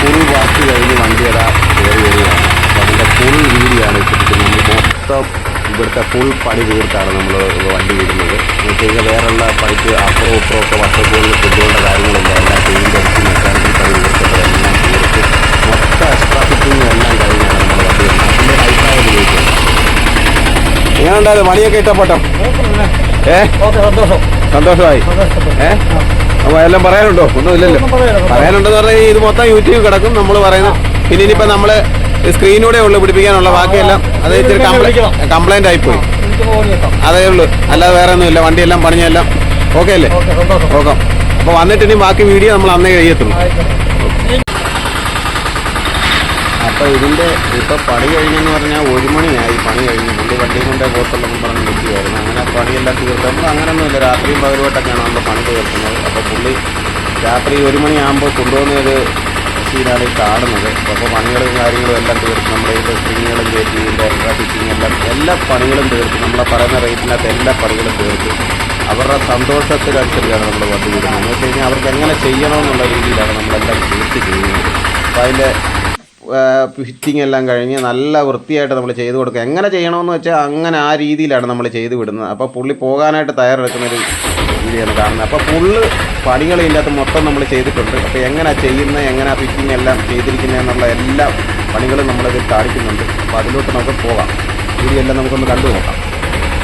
Full വാക്ക് കഴിഞ്ഞ് വണ്ടി അതാ കയറി വരികയാണ്. അപ്പോൾ അതിന്റെ ഫുൾ വീഡിയാണ് ആണ് നമ്മൾ മൊത്തം ഇവിടുത്തെ ഫുൾ പണി തീർത്താണ് നമ്മൾ വണ്ടി വിടുന്നത്. എന്ന് കഴിഞ്ഞാൽ വേറെയുള്ള പണിക്ക് അപ്പുറം ഇപ്പുറം ഒക്കെ വർഷങ്ങളിൽ കൊണ്ടുപോകേണ്ട കാര്യങ്ങളില്ല. എല്ലാം പെയിന്റ് അടിച്ച് മെക്കാനിക്കൽ പണി തീർത്തപ്പോൾ എല്ലാം തീർത്ത് മൊത്തം എക്സ്ട്രാ ഫിറ്റിങ്ങും എല്ലാം കഴിഞ്ഞാണ് നമ്മൾ വണ്ടി അതിന്റെ അഭിപ്രായം ഉപയോഗിക്കുന്നത് എങ്ങനെയുണ്ടായത് പണിയൊക്കെ ഇഷ്ടപ്പെട്ടോ ഏ? ഓക്കെ സന്തോഷം. സന്തോഷമായി. ഏ? അപ്പോൾ എല്ലാം പറയാനുണ്ടോ? ഒന്നും ഇല്ലല്ലോ പറയാനുണ്ടെന്ന് പറഞ്ഞാൽ ഇത് മൊത്തം യൂട്യൂബ് കിടക്കും. നമ്മൾ പറയുന്നത് പിന്നെ ഇനിയിപ്പോൾ നമ്മൾ സ്ക്രീനിലൂടെ ഉള്ളു പിടിപ്പിക്കാനുള്ള ബാക്കിയെല്ലാം. അത് ഇച്ചിരി കംപ്ലൈന്റ് ആയിപ്പോയി അതേ ഉള്ളൂ. അല്ലാതെ വേറെ ഒന്നുമില്ല. വണ്ടിയെല്ലാം പണിഞ്ഞെല്ലാം ഓക്കെ അല്ലേ? ഓക്കെ അപ്പോൾ വന്നിട്ട് ഇനി ബാക്കി വീഡിയോ നമ്മൾ അന്നേ കഴിയത്തുള്ളൂ. അപ്പോൾ ഇതിന്റെ ഇപ്പോൾ പണി കഴിഞ്ഞെന്ന് പറഞ്ഞാൽ ഒരു മണിയായി. പണി കഴിഞ്ഞു പുള്ളി വണ്ടി കൊണ്ടേ പോത്തുള്ളതെന്ന് പറഞ്ഞ് നിൽക്കുകയായിരുന്നു. അങ്ങനെ പണിയെല്ലാം തീർത്ത്. നമ്മൾ അങ്ങനെയൊന്നുമില്ല രാത്രിയും പകലുമായിട്ടൊക്കെയാണ് നമ്മൾ പണി തീർക്കുന്നത്. അപ്പോൾ പുള്ളി രാത്രി ഒരു മണിയാകുമ്പോൾ കൊണ്ടുവന്നൊരു സീനാണ് ഈ കാണുന്നത്. അപ്പോൾ പണികളും കാര്യങ്ങളും എല്ലാം തീർത്ത് നമ്മുടെ ഇതിന്റെ സ്പ്രിങ്ങുകളും കയറ്റി എക്സ്ട്രാ ഫിറ്റിംഗ് എല്ലാം എല്ലാ പണികളും തീർത്ത്. നമ്മളെ പറയുന്ന റേറ്റിനകത്ത് എല്ലാ പണികളും തീർത്ത്. അവരുടെ സന്തോഷത്തിനനുസരിച്ചാണ് നമ്മൾ വണ്ടി വിടുന്നത്. എന്ന് വെച്ച് കഴിഞ്ഞാൽ അവർക്ക് എങ്ങനെ ചെയ്യണമെന്നുള്ള രീതിയിലാണ് നമ്മളെല്ലാം തീർത്ത് ചെയ്യുന്നത്. അപ്പോൾ അതിന്റെ ഫിറ്റിംഗ് എല്ലാം കഴിഞ്ഞ് നല്ല വൃത്തിയായിട്ട് നമ്മൾ ചെയ്ത് കൊടുക്കുക. എങ്ങനെ ചെയ്യണമെന്ന് വെച്ചാൽ അങ്ങനെ ആ രീതിയിലാണ് നമ്മൾ ചെയ്ത് വിടുന്നത്. അപ്പോൾ പുള്ളി പോകാനായിട്ട് തയ്യാറെടുക്കുന്നൊരു രീതിയാണ് കാണുന്നത്. അപ്പോൾ പുള്ള് പണികളില്ലാത്ത മൊത്തം നമ്മൾ ചെയ്തിട്ടുണ്ട്. അപ്പോൾ എങ്ങനെ ചെയ്യുന്നത് എങ്ങനെ ഫിറ്റിംഗ് എല്ലാം ചെയ്തിരിക്കുന്നത് എന്നുള്ള എല്ലാ പണികളും നമ്മളിതിൽ കാണിക്കുന്നുണ്ട്. അപ്പോൾ അതിലോട്ട് നമുക്ക് പോകാം വീഡിയോ എല്ലാം നമുക്കൊന്ന് കണ്ടു നോക്കാം.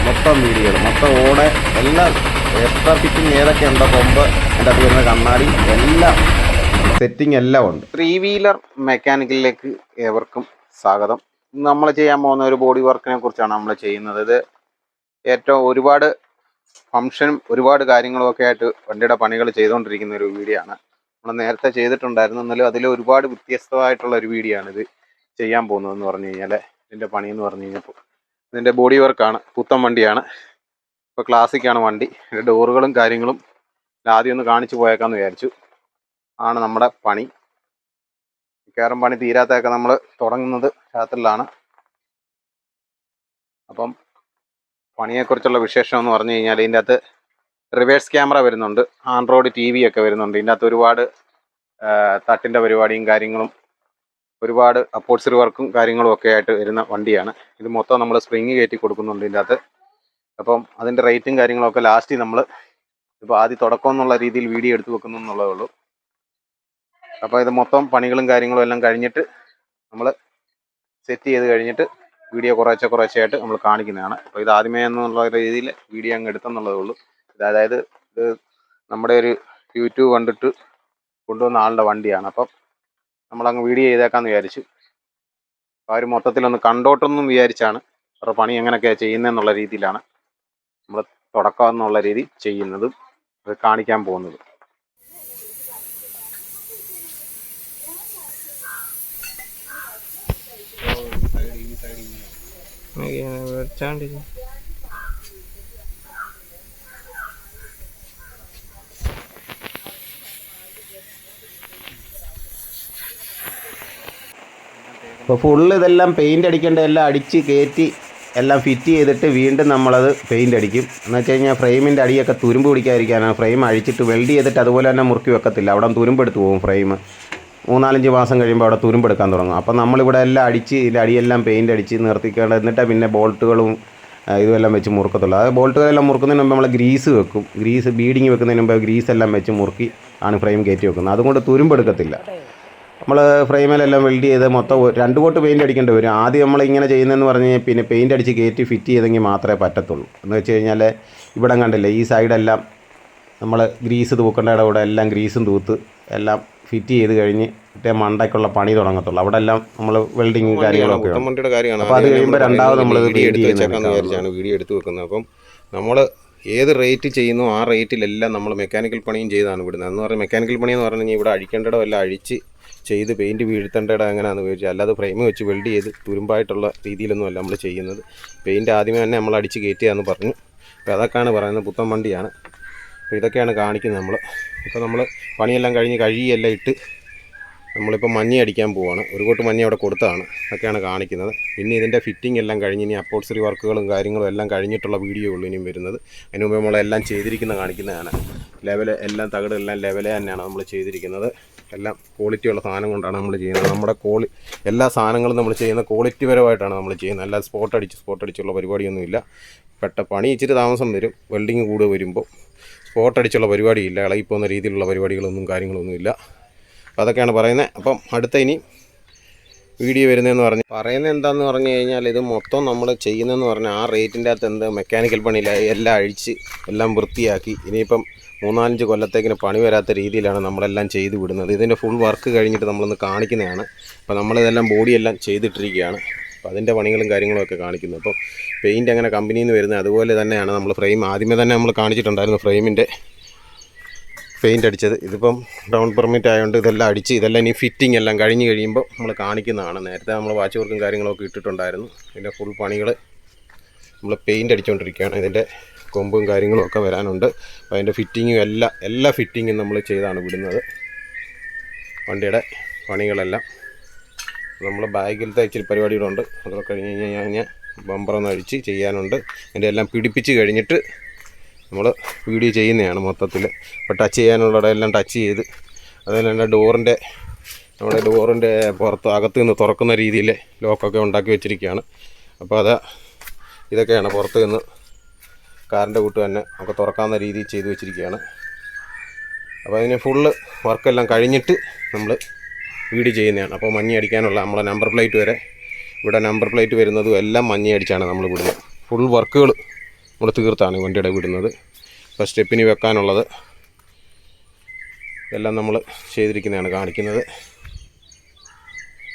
മൊത്തം വീഡിയോ മൊത്തം ഓടെ എല്ലാം എത്ര ഫിറ്റിംഗ് ഏതൊക്കെ ഉണ്ടോ കൊമ്പ് എന്റെ അത് വരുന്ന കണ്ണാടി എല്ലാം സെറ്റിംഗ് എല്ലാം ഉണ്ട്. ത്രീ വീലർ മെക്കാനിക്കലിലേക്ക് ഏവർക്കും സ്വാഗതം. നമ്മൾ ചെയ്യാൻ പോകുന്ന ഒരു ബോഡി വർക്കിനെ കുറിച്ചാണ് നമ്മൾ ചെയ്യുന്നത്. ഇത് ഏറ്റവും ഒരുപാട് ഫംഗ്ഷനും ഒരുപാട് കാര്യങ്ങളും ഒക്കെ ആയിട്ട് വണ്ടിയുടെ പണികൾ ചെയ്തുകൊണ്ടിരിക്കുന്ന ഒരു വീഡിയോ ആണ്. നമ്മൾ നേരത്തെ ചെയ്തിട്ടുണ്ടായിരുന്നു. എന്നാലും അതിൽ ഒരുപാട് വ്യത്യസ്തമായിട്ടുള്ള ഒരു വീഡിയോ ആണ് ഇത് ചെയ്യാൻ പോകുന്നതെന്ന് പറഞ്ഞു കഴിഞ്ഞാൽ ഇതിന്റെ എന്ന് പറഞ്ഞു കഴിഞ്ഞപ്പോൾ ഇതിന്റെ ബോഡി വർക്കാണ് പുത്തൻ വണ്ടിയാണ്. ഇപ്പോൾ ക്ലാസിക്കാണ് വണ്ടി. ഇതിന്റെ ഡോറുകളും കാര്യങ്ങളും ആദ്യം ഒന്ന് കാണിച്ചു പോയേക്കാമെന്ന് വിചാരിച്ചു. ആണ് നമ്മുടെ പണി. മിക്കവാറും പണി തീരാത്തൊക്കെ നമ്മൾ തുടങ്ങുന്നത് രാത്രിയിലാണ്. അപ്പം പണിയെക്കുറിച്ചുള്ള വിശേഷം എന്ന് പറഞ്ഞു കഴിഞ്ഞാൽ ഇതിന്റെ അകത്ത് റിവേഴ്സ് ക്യാമറ വരുന്നുണ്ട്. ആൻഡ്രോയിഡ് ടി വി ഒക്കെ വരുന്നുണ്ട്. ഇതിന്റെ അകത്ത് ഒരുപാട് തട്ടിന്റെ പരിപാടിയും കാര്യങ്ങളും ഒരുപാട് അപ്പോൾസറി വർക്കും കാര്യങ്ങളും ഒക്കെ ആയിട്ട് വരുന്ന വണ്ടിയാണ്. ഇത് മൊത്തം നമ്മൾ സ്പ്രിങ് കയറ്റി കൊടുക്കുന്നുണ്ട് ഇതിന്റെ അകത്ത്. അപ്പം അതിന്റെ റേറ്റും കാര്യങ്ങളൊക്കെ ലാസ്റ്റ് നമ്മൾ ഇപ്പോൾ ആദ്യം തുടക്കം എന്നുള്ള രീതിയിൽ വീഡിയോ എടുത്ത് വെക്കുന്നു എന്നുള്ളതേ ഉള്ളൂ. അപ്പോൾ ഇത് മൊത്തം പണികളും കാര്യങ്ങളും എല്ലാം കഴിഞ്ഞിട്ട് നമ്മൾ സെറ്റ് ചെയ്ത് കഴിഞ്ഞിട്ട് വീഡിയോ കുറേശ്ശെ കുറേശ്ശെയായിട്ട് നമ്മൾ കാണിക്കുന്നതാണ്. അപ്പോൾ ഇത് ആദ്യമേ എന്നുള്ള രീതിയിൽ വീഡിയോ അങ്ങ് എടുത്തെന്നുള്ളതേ ഉള്ളൂ. ഇത് അതായത് ഇത് നമ്മുടെ ഒരു യൂട്യൂബ് കണ്ടിട്ട് കൊണ്ടുവന്ന ആളുടെ വണ്ടിയാണ്. അപ്പം നമ്മളങ്ങ് വീഡിയോ ചെയ്തേക്കാമെന്ന് വിചാരിച്ചു അപ്പോൾ അവർ മൊത്തത്തിലൊന്ന് കണ്ടോട്ടെന്നും വിചാരിച്ചാണ് അവരുടെ പണി എങ്ങനെയൊക്കെയാണ് ചെയ്യുന്നതെന്നുള്ള രീതിയിലാണ് നമ്മൾ തുടക്കം എന്നുള്ള രീതി ചെയ്യുന്നതും അത് കാണിക്കാൻ പോകുന്നത്. അപ്പോൾ ഫുള്ള് ഇതെല്ലാം പെയിന്റ് അടിക്കേണ്ട എല്ലാം അടിച്ച് കയറ്റി എല്ലാം ഫിറ്റ് ചെയ്തിട്ട് വീണ്ടും നമ്മളത് പെയിന്റ് അടിക്കും. എന്ന് വെച്ച് കഴിഞ്ഞാൽ ഫ്രെയിമിന്റെ അടിയൊക്കെ തുരുമ്പ് പിടിക്കാതിരിക്കാനാണ്. ഫ്രെയിം അഴിച്ചിട്ട് വെൽഡ് ചെയ്തിട്ട് അതുപോലെ തന്നെ മുറുക്കി വെക്കത്തില്ല. അവിടെ തുരുമ്പെടുത്ത് പോകും ഫ്രെയിം മൂന്നാലഞ്ച് മാസം കഴിയുമ്പോൾ അവിടെ തുരുമ്പെടുക്കാൻ തുടങ്ങും. അപ്പം നമ്മളിവിടെ എല്ലാം അടിച്ച് ഇതിന്റെ അടിയെല്ലാം പെയിന്റ് അടിച്ച് നിർത്തിക്കേണ്ട എന്നിട്ട് പിന്നെ ബോൾട്ടുകളും ഇതുമെല്ലാം വെച്ച് മുറുക്കത്തുള്ളൂ. അത് ബോൾട്ടുകളെല്ലാം മുറുക്കുന്നതിന് മുമ്പ് നമ്മൾ ഗ്രീസ് വെക്കും. ഗ്രീസ് ബീഡിങ് വെക്കുന്നതിന് മുമ്പ് ഗ്രീസ് എല്ലാം വെച്ച് മുറുക്കി ആണ് ഫ്രെയിം കയറ്റി വെക്കുന്നത്. അതുകൊണ്ട് തുരുമ്പെടുക്കത്തില്ല നമ്മൾ ഫ്രെയിമിലെല്ലാം വെൽഡ് ചെയ്ത് മൊത്തം രണ്ട് കോട്ട് പെയിന്റ് അടിക്കേണ്ടി വരും. ആദ്യം നമ്മൾ ഇങ്ങനെ ചെയ്യുന്നതെന്ന് പറഞ്ഞു കഴിഞ്ഞാൽ പിന്നെ പെയിന്റ് അടിച്ച് കയറ്റി ഫിറ്റ് ചെയ്തെങ്കിൽ മാത്രമേ പറ്റത്തുള്ളൂ. എന്ന് വെച്ച് കഴിഞ്ഞാൽ ഇവിടെ കണ്ടില്ലേ ഈ സൈഡെല്ലാം നമ്മൾ ഗ്രീസ് തൂക്കേണ്ട ഇടവിടെ എല്ലാം ഗ്രീസും തൂത്ത് എല്ലാം ഫിറ്റ് ചെയ്ത് കഴിഞ്ഞ് മറ്റേ മണ്ടയ്ക്കുള്ള പണി തുടങ്ങത്തുള്ളൂ. അവിടെ എല്ലാം നമ്മൾ വെൽഡിങ് കാര്യങ്ങളൊക്കെ ഉണ്ട്. വണ്ടിയുടെ കാര്യമാണ്. അപ്പോൾ അത് കഴിയുമ്പോൾ രണ്ടാമത് നമ്മൾ വീഡിയോ എടുത്ത് വെച്ചേക്കാന്ന് വിചാരിച്ചാണ് വീഡിയോ എടുത്ത് വെക്കുന്നത്. അപ്പം നമ്മൾ ഏത് റേറ്റ് ചെയ്യുന്നു ആ റേറ്റിലെല്ലാം നമ്മൾ മെക്കാനിക്കൽ പണിയും ചെയ്താണ് വിടുന്നത് എന്ന് പറഞ്ഞാൽ മെക്കാനിക്കൽ പണി എന്ന് പറഞ്ഞു കഴിഞ്ഞാൽ ഇവിടെ അഴിക്കേണ്ടടോ എല്ലാം അഴിച്ച് ചെയ്ത് പെയിന്റ് വീഴ്ത്തേണ്ടടോ എങ്ങനെയാണെന്ന് ചോദിച്ചാൽ അല്ലാതെ ഫ്രെയിം വെച്ച് വെൽഡ് ചെയ്ത് തുരുമ്പായിട്ടുള്ള രീതിയിലൊന്നും അല്ല നമ്മൾ ചെയ്യുന്നത്. പെയിന്റ് ആദ്യമേ തന്നെ നമ്മൾ അടിച്ച് കയറ്റിയാന്ന് പറഞ്ഞു. അപ്പോൾ അതൊക്കെയാണ് പറയുന്നത് പുത്തൻ വണ്ടിയാണ്. അപ്പോൾ ഇതൊക്കെയാണ് കാണിക്കുന്നത് നമ്മൾ ഇപ്പോൾ നമ്മൾ പണിയെല്ലാം കഴിഞ്ഞ് കഴിയെല്ലാം ഇട്ട് നമ്മളിപ്പോൾ മഞ്ഞ അടിക്കാൻ പോവാണ്. ഒരു കൂട്ട് മഞ്ഞ അവിടെ കൊടുത്തതാണ്. അതൊക്കെയാണ് കാണിക്കുന്നത്. ഇനി ഇതിന്റെ ഫിറ്റിംഗ് എല്ലാം കഴിഞ്ഞ് ഇനി അപ്പോൾസറി വർക്കുകളും കാര്യങ്ങളും എല്ലാം കഴിഞ്ഞിട്ടുള്ള വീഡിയോ ഉള്ളൂ ഇനിയും വരുന്നത്. അതിന് മുമ്പ് നമ്മളെല്ലാം ചെയ്തിരിക്കുന്ന കാണിക്കുന്നതാണ്. ലെവൽ എല്ലാം തകട് എല്ലാം ലെവലേ തന്നെയാണ് നമ്മൾ ചെയ്തിരിക്കുന്നത്. എല്ലാം ക്വാളിറ്റി ഉള്ള സാധനം കൊണ്ടാണ് നമ്മൾ ചെയ്യുന്നത്. നമ്മുടെ ക്വാളി എല്ലാ സാധനങ്ങളും നമ്മൾ ചെയ്യുന്ന ക്വാളിറ്റി പരമായിട്ടാണ് നമ്മൾ ചെയ്യുന്നത്. അല്ലാതെ സ്പോട്ട് അടിച്ച് സ്പോട്ട് അടിച്ചുള്ള പരിപാടിയൊന്നുമില്ല. പെട്ട പണി ഇച്ചിരി താമസം വരും. വെൽഡിങ് കൂടുതൽ വരുമ്പോൾ സ്പോട്ട് അടിച്ചുള്ള പരിപാടിയില്ല ഇളകിപ്പോകുന്ന രീതിയിലുള്ള പരിപാടികളൊന്നും കാര്യങ്ങളൊന്നുമില്ല അപ്പോൾ അതൊക്കെയാണ് പറയുന്നത്. അപ്പം അടുത്ത ഇനി വീഡിയോ വരുന്നതെന്ന് പറഞ്ഞ് പറയുന്നത് എന്താന്ന് പറഞ്ഞു കഴിഞ്ഞാൽ ഇത് മൊത്തം നമ്മൾ ചെയ്യുന്നതെന്ന് പറഞ്ഞാൽ ആ റേറ്റിന്റെ അകത്ത് എന്ത് മെക്കാനിക്കൽ പണിയില്ല എല്ലാം അഴിച്ച് എല്ലാം വൃത്തിയാക്കി. ഇനിയിപ്പം മൂന്നാലഞ്ച് കൊല്ലത്തേക്കിന് പണി വരാത്ത രീതിയിലാണ് നമ്മളെല്ലാം ചെയ്തു വിടുന്നത്. ഇതിന്റെ ഫുൾ വർക്ക് കഴിഞ്ഞിട്ട് നമ്മളൊന്ന് കാണിക്കുന്നതാണ്. അപ്പോൾ നമ്മളിതെല്ലാം ബോഡിയെല്ലാം ചെയ്തിട്ടിരിക്കുകയാണ്. അപ്പോൾ അതിന്റെ പണികളും കാര്യങ്ങളും ഒക്കെ കാണിക്കുന്നു. അപ്പോൾ പെയിന്റ് അങ്ങനെ കമ്പനിയിൽ നിന്ന് വരുന്നത് അതുപോലെ തന്നെയാണ് നമ്മൾ ഫ്രെയിം ആദ്യമേ തന്നെ നമ്മൾ കാണിച്ചിട്ടുണ്ടായിരുന്നു ഫ്രെയിമിന്റെ പെയിന്റ് അടിച്ചത്. ഇതിപ്പം ഡൗൺ പെർമിറ്റ് ആയതുകൊണ്ട് ഇതെല്ലാം അടിച്ച് ഇതെല്ലാം ഇനി ഫിറ്റിംഗ് എല്ലാം കഴിഞ്ഞ് കഴിയുമ്പോൾ നമ്മൾ കാണിക്കുന്നതാണ്. നേരത്തെ നമ്മൾ വാച്ച് വർക്കും കാര്യങ്ങളൊക്കെ ഇട്ടിട്ടുണ്ടായിരുന്നു. ഇതിന്റെ ഫുൾ പണികൾ നമ്മൾ പെയിന്റ് അടിച്ചുകൊണ്ടിരിക്കുകയാണ് ഇതിന്റെ കൊമ്പും കാര്യങ്ങളും ഒക്കെ വരാനുണ്ട്. അപ്പോൾ അതിന്റെ ഫിറ്റിങ്ങും എല്ലാ എല്ലാ ഫിറ്റിങ്ങും നമ്മൾ ചെയ്താണ് വിടുന്നത്. വണ്ടിയുടെ പണികളെല്ലാം നമ്മൾ ബാഗിലത്തെ ഇച്ചിരി പരിപാടികളുണ്ട്. അതൊക്കെ കഴിഞ്ഞ് കഴിഞ്ഞ് കഴിഞ്ഞാൽ ബമ്പറൊന്ന് അഴിച്ച് ചെയ്യാനുണ്ട്. അതിന്റെ എല്ലാം പിടിപ്പിച്ച് കഴിഞ്ഞിട്ട് നമ്മൾ വീഡിയോ ചെയ്യുന്നതാണ് മൊത്തത്തിൽ ഇപ്പോൾ ടച്ച് ചെയ്യാനുള്ളത് എല്ലാം ടച്ച് ചെയ്ത് അതുപോലെ ഡോറിന്റെ നമ്മുടെ ഡോറിന്റെ പുറത്ത് അകത്ത് നിന്ന് തുറക്കുന്ന രീതിയിൽ ലോക്കൊക്കെ ഉണ്ടാക്കി വെച്ചിരിക്കുകയാണ്. അപ്പോൾ അത് ഇതൊക്കെയാണ് പുറത്ത് നിന്ന് കാറിന്റെ കൂട്ട് തന്നെ നമുക്ക് തുറക്കാവുന്ന രീതിയിൽ ചെയ്ത് വെച്ചിരിക്കുകയാണ്. അപ്പോൾ അതിന് ഫുള്ള് വർക്കെല്ലാം കഴിഞ്ഞിട്ട് നമ്മൾ വീഡിയോ ചെയ്യുന്നതാണ്. അപ്പോൾ മഞ്ഞ അടിക്കാനുള്ള നമ്മളെ നമ്പർ പ്ലേറ്റ് വരെ. ഇവിടെ നമ്പർ പ്ലേറ്റ് വരുന്നതും എല്ലാം മഞ്ഞ അടിച്ചാണ് നമ്മൾ വിടുന്നത്. ഫുൾ വർക്കുകൾ നമ്മൾ തീർത്താണ് വണ്ടിയുടെ വിടുന്നത്. ഇപ്പോൾ സ്റ്റെപ്പിന് വെക്കാനുള്ളത് എല്ലാം നമ്മൾ ചെയ്തിരിക്കുന്നതാണ് കാണിക്കുന്നത്.